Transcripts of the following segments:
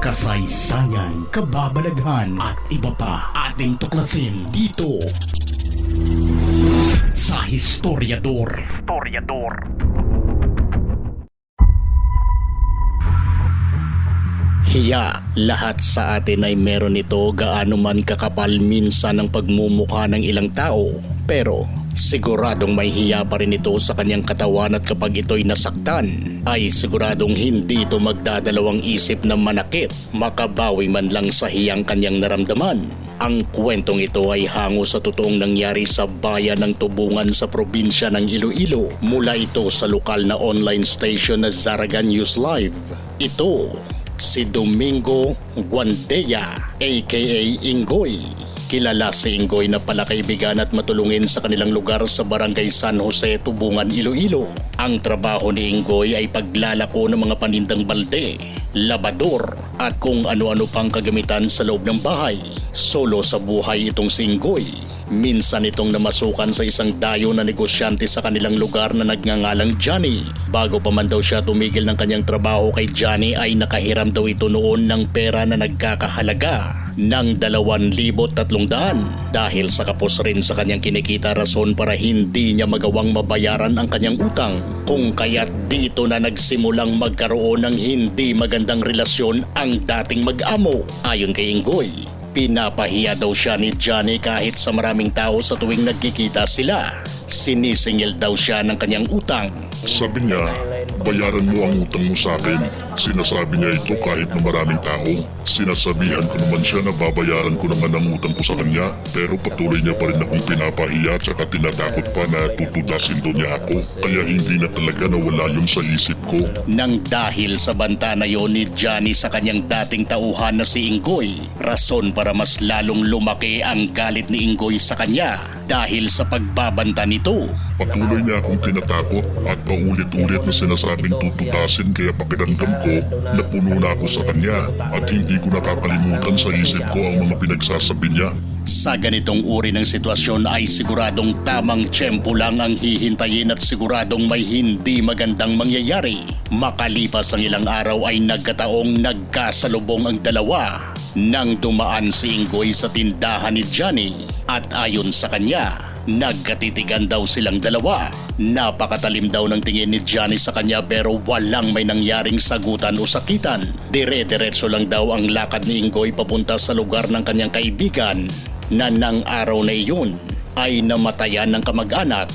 kasaysayan, kababalaghan at iba pa ating tuklasin dito sa Historiador. Historiador. Hiya, lahat sa atin ay meron ito gaano man kakapal minsan ang pagmumukha ng ilang tao. Pero siguradong may hiya pa rin ito sa kanyang katawan at kapag ito'y nasaktan, ay siguradong hindi ito magdadalawang isip na manakit, makabawi man lang sa hiyang kanyang naramdaman. Ang kwentong ito ay hango sa totoong nangyari sa bayan ng Tubungan sa probinsya ng Iloilo mula ito sa lokal na online station na Zaragan News Live. Ito si Domingo Guandea aka Ingoy. Kilala si Ingoy na palakaibigan at matulungin sa kanilang lugar sa barangay San Jose, Tubungan, Iloilo. Ang trabaho ni Ingoy ay paglalako ng mga panindang balde, labador at kung ano-ano pang kagamitan sa loob ng bahay. Solo sa buhay itong si Ingoy. Minsan itong namasukan sa isang dayo na negosyante sa kanilang lugar na nagngangalang Johnny. Bago pa man daw siya tumigil ng kanyang trabaho kay Johnny ay nakahiram daw ito noon ng pera na nagkakahalaga ng 2,300 dahil sa kapos rin sa kanyang kinikita rason para hindi niya magawang mabayaran ang kanyang utang. Kung kaya't dito na nagsimulang magkaroon ng hindi magandang relasyon ang dating mag-amo ayon kay Ingoy. Pinapahiya daw siya ni Johnny kahit sa maraming tao sa tuwing nagkikita sila. Sinisingil daw siya ng kanyang utang. Sabi niya, bayaran mo ang utang mo sa akin. Sinasabi niya ito kahit na maraming tao. Sinasabihan ko naman siya na babayaran ko naman ang utang ko sa kanya. Pero patuloy niya pa rin akong pinapahiya at tinatakot pa na tutudasin daw niya ako. Kaya hindi na talaga nawala yun sa isip ko. Nang dahil sa banta na yon ni Johnny sa kanyang dating tauhan na si Ingoy, rason para mas lalong lumaki ang galit ni Ingoy sa kanya dahil sa pagbabanta nito. Patuloy niya akong tinatakot at paulit-ulit na sinasabing tutudasin kaya pakiramdam ko na puno na ako sa kanya at hindi ko nakakalimutan sa isip ko ang mga pinagsasabi niya. Sa ganitong uri ng sitwasyon ay siguradong tamang tiyempo lang ang hihintayin at siguradong may hindi magandang mangyayari. Makalipas ang ilang araw ay nagkataong nagkasalubong ang dalawa nang dumaan si Ingoy sa tindahan ni Johnny at ayon sa kanya, nagkatitigan daw silang dalawa. Napakatalim daw ng tingin ni Johnny sa kanya pero walang may nangyaring sagutan o sakitan. Dire-diretso lang daw ang lakad ni Ingoy papunta sa lugar ng kanyang kaibigan na nang araw na iyon ay namatayan ng kamag-anak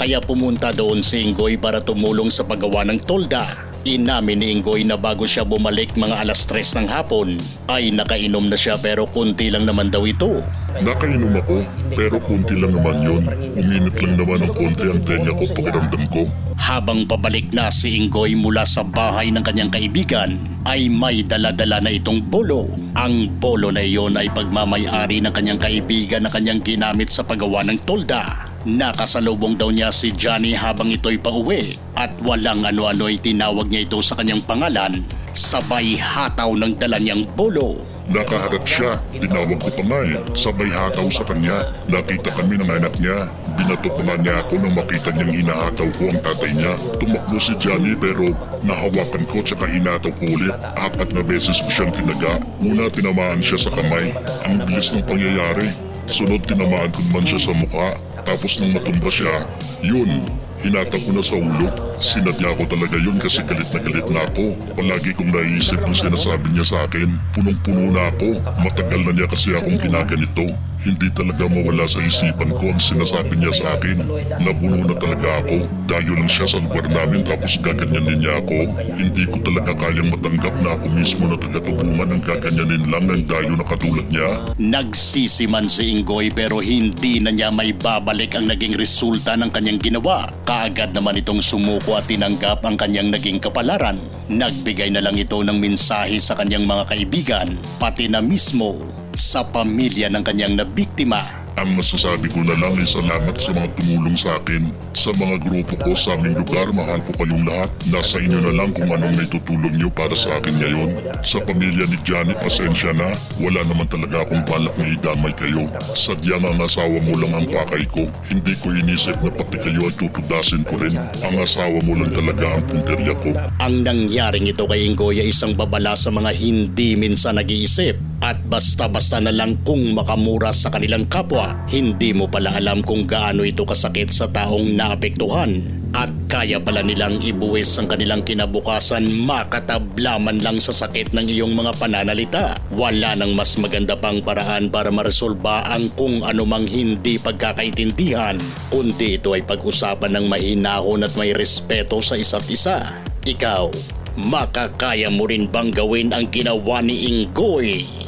kaya pumunta doon si Ingoy para tumulong sa paggawa ng tolda. Inamin ni Ingoy na bago siya bumalik mga alas tres ng hapon ay nakainom na siya pero kunti lang naman daw ito. Nakainom ako, pero kunti lang naman yun. Uminit lang naman ng konti ang tenya ko pakiramdam ko. Habang pabalik na si Ingoy mula sa bahay ng kanyang kaibigan ay may dala-dala na itong bolo. Ang bolo na iyon ay pagmamayari ng kanyang kaibigan na kanyang ginamit sa paggawa ng tolda. Nakasalubong daw niya si Johnny habang ito'y pauwi at walang ano-ano ay tinawag niya ito sa kanyang pangalan. Sabay hataw ng dala niyang bolo. Nakaharap siya, tinawag ko pa nga eh. Sabay hataw sa kanya. Nakita kami ng anak niya. Binato pa nga niya ako nang makita niyang hinahataw ko ang tatay niya. Tumakbo si Johnny pero nahawakan ko tsaka hinataw ko ulit. Apat na beses ko siyang tinaga. Una tinamaan siya sa kamay. Ang bilis ng pangyayari. Sunod tinamaan ko naman siya sa mukha. Tapos nang matumba siya, yun, hinataw ko na sa ulo. Sinadya ko talaga yun kasi galit na galit na ako. Palagi kong naiisip ang sinasabi niya sa akin. Punong-puno na ako. Matagal na niya kasi akong ginaganito. Hindi talaga mawala sa isipan ko ang sinasabi niya sa akin. Nabuno na talaga ako. Dayo lang siya sa lugar namin tapos gaganyanin niya ako. Hindi ko talaga kayang matanggap na ako mismo na tagatubungan ang gaganyanin lang ng dayo na katulad niya. Nagsisi man si Ingoy pero hindi na niya may babalik ang naging resulta ng kanyang ginawa. Kaagad naman itong sumuko at tinanggap ang kanyang naging kapalaran. Nagbigay na lang ito ng mensahe sa kanyang mga kaibigan, pati na mismo sa pamilya ng kanyang nabiktima. Ang masasabi ko na lang ay salamat sa mga tumulong sa akin. Sa mga grupo ko sa aming lugar, mahal ko kayong lahat. Nasa inyo na lang kung anong naitutulong nyo para sa akin ngayon. Sa pamilya ni Johnny, pasensya na. Wala naman talaga akong balak na idamay kayo. Sadyang ang asawa mo lang ang pakay ko. Hindi ko inisip na pati kayo ay tutudasin ko rin. Ang asawa mo lang talaga ang punterya ko. Ang nangyaring ito kay Ingoy ay isang babala sa mga hindi minsan nag-iisip at basta-basta na lang kung makamura sa kanilang kapwa, hindi mo pala alam kung gaano ito kasakit sa taong naapektuhan. At kaya pala nilang ibuwis ang kanilang kinabukasan makatablaman lang sa sakit ng iyong mga pananalita. Wala nang mas maganda pang paraan para maresolba ang kung anumang hindi pagkakaintindihan, kundi ito ay pag-usapan ng mahinahon at may respeto sa isa't isa. Ikaw, makakaya mo rin bang gawin ang ginawa ni Ingoy?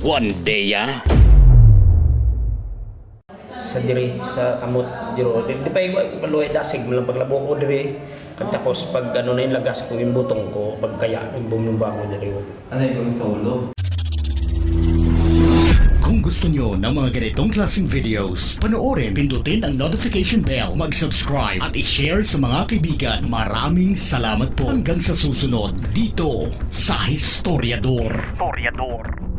One day, ah? sa diri sa kamot diro di, di pa iwa maluay dasig mo lang paglabo ko diri Kag tapos pag ano na yung lagas ko yung butong ko pag kaya yung bumumba ko diri Ano yung solo? Kung gusto nyo ng mga ganitong klaseng videos, panoorin, pindutin ang notification bell, mag-subscribe at i-share sa mga kaibigan. Maraming salamat po hanggang sa susunod dito sa Historiador. Historiador.